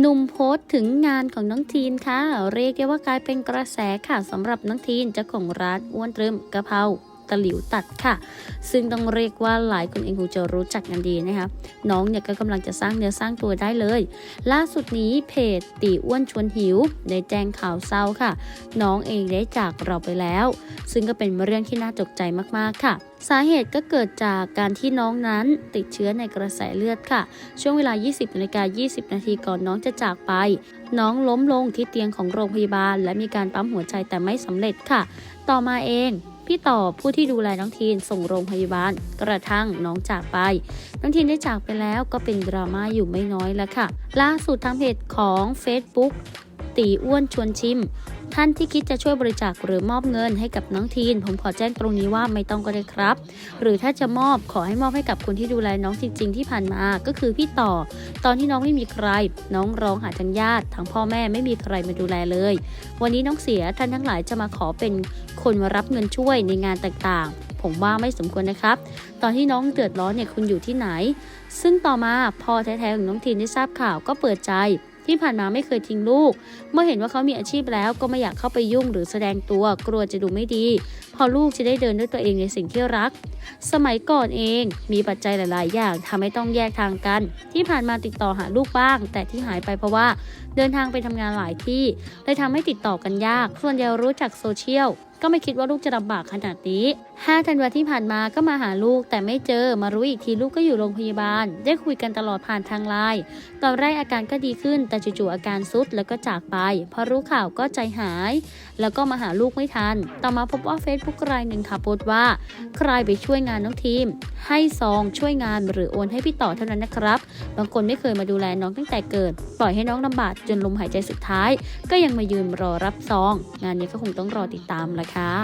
หนุ่มโพสต์ถึงงานของน้องทีนค่ะ เรียกได้ว่ากลายเป็นกระแสค่ะสำหรับน้องทีนเจ้าของร้านอ้วนตรึมกะเพรา ตะหลิวตัดค่ะ ซึ่งต้องเรียกว่าหลายคนเองคงจะรู้จักกันดีนะคะน้องเนี่ยก็กำลังจะสร้างเนื้อสร้างตัวได้เลย ล่าสุดนี้เพจตีอ้วนชวนหิวได้แจ้งข่าวเศร้าค่ะ น้องเองได้จากเราไปแล้ว ซึ่งก็เป็นเรื่องที่น่าตกใจมากๆค่ะสาเหตุก็เกิดจากการที่น้องนั้นติดเชื้อในกระแสเลือดค่ะ ช่วงเวลา 20นาฬิกา20 นาทีก่อนน้องจะจากไป น้องล้มลงที่เตียงของโรงพยาบาล และมีการปั๊มหัวใจแต่ไม่สำเร็จค่ะ ต่อมาเอง พี่ต่อผู้ที่ดูแลน้องทีนส่งโรงพยาบาล กระทั่งน้องจากไป น้องทีนได้จากไปแล้วก็เป็นดราม่าอยู่ไม่น้อยแล้วค่ะ ล่าสุดทางเพจของ Facebook ตีอ้วนชวนชิม ท่านที่คิดจะช่วยบริจาคหรือมอบเงินให้กับน้องทีน ผมขอแจ้งตรงนี้ว่าไม่ต้องก็ได้ครับ หรือถ้าจะมอบขอให้มอบให้กับคนที่ดูแลน้องจริง ๆ ที่ผ่านมาก็คือพี่ต่อ ตอนที่น้องไม่มีใคร น้องร้องหาทางญาติทางพ่อแม่ไม่มีใครมาดูแลเลย วันนี้น้องเสียท่านทั้งหลายจะมาขอเป็นคนมารับเงินช่วยในงานต่างๆ ผมว่าไม่สมควรนะครับ ตอนที่น้องเดือดร้อนเนี่ยคุณอยู่ที่ไหน ซึ่งต่อมาพ่อแท้ๆของน้องทีนได้ทราบข่าวก็เปิดใจ ที่ผ่านมาไม่เคยทิ้งลูก เมื่อเห็นว่าเขามีอาชีพแล้วก็ไม่อยากเข้าไปยุ่งหรือแสดงตัวกลัวจะดูไม่ดี พอลูกจะได้เดินด้วยตัวเองในสิ่งที่รัก สมัยก่อนเองมีปัจจัยหลาย ๆ อย่างทำให้ต้องแยกทางกัน ที่ผ่านมาติดต่อหาลูกบ้าง แต่ที่หายไปเพราะว่าเดินทางไปทำงานหลายที่เลยทำให้ติดต่อกันยากส่วนใหญ่รู้จักโซเชียลก็ไม่คิดว่าลูกจะลำบากขนาดนี้5ธันวาที่ผ่านมาก็มาหาลูกแต่ไม่เจอมารู้อีกทีลูกก็อยู่โรงพยาบาล ได้คุยกันตลอดผ่านทางไลน์ตอนแรกอาการก็ดีขึ้น แต่จู่ๆอาการซุดแล้วก็จากไปพอรู้ข่าวก็ใจหาย แล้วก็มาหาลูกไม่ทัน ต่อมาพบว่าเฟซบุ๊กรายหนึ่งค่ะโพสต์ว่า ใครไปช่วยงานน้องทีม ให้ซองช่วยงานหรือโอนให้พี่ต่อเท่านั้นนะครับ บางคนไม่เคยมาดูแลน้องตั้งแต่เกิด ปล่อยให้น้องลำบากจนลมหายใจสุดท้าย ก็ยังมายืนรอรับซอง งานนี้ก็คงต้องรอติดตามละค่ะ